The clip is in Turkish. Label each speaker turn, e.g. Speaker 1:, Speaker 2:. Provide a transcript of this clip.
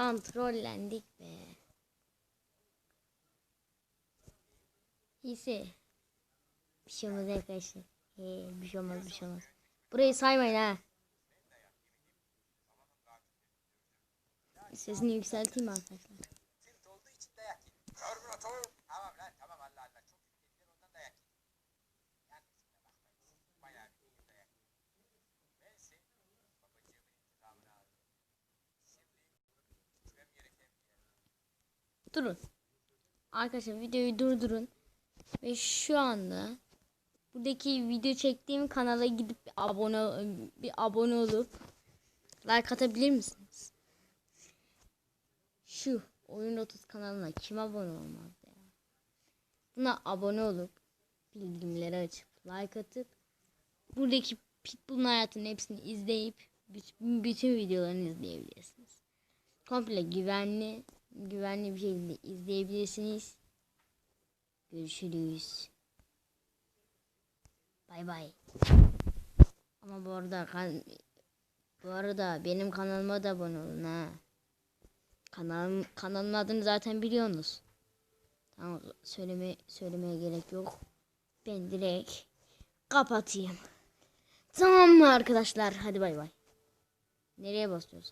Speaker 1: Lan
Speaker 2: trollendik be. Neyse. Bir şey olmaz arkadaşlar. Ee, bir şey olmaz bir şey olmaz. Burayı saymayın ha. Sesini yükselteyim arkadaşlar. Durun. Arkadaşlar videoyu durdurun. Ve şu anda buradaki video çektiğim kanala gidip bir abone bir abone olup like atabilir misiniz? Şu oyun 30 kanalına kim abone olmaz ya? Buna abone olup bildirimleri açıp like atıp buradaki Pitbull'un hayatının hepsini izleyip bütün, videolarını izleyebilirsiniz. Komple güvenli güvenli bir şekilde izleyebilirsiniz. Görüşürüz. Bay bay. Ama bu arada kan bu arada benim kanalıma da abone olun ha. Kanalım kanalın adını zaten biliyorsunuz. Tamam söyleme söylemeye gerek yok. Ben direkt kapatayım. Tamam mı arkadaşlar? Hadi bay bay. Nereye basıyoruz?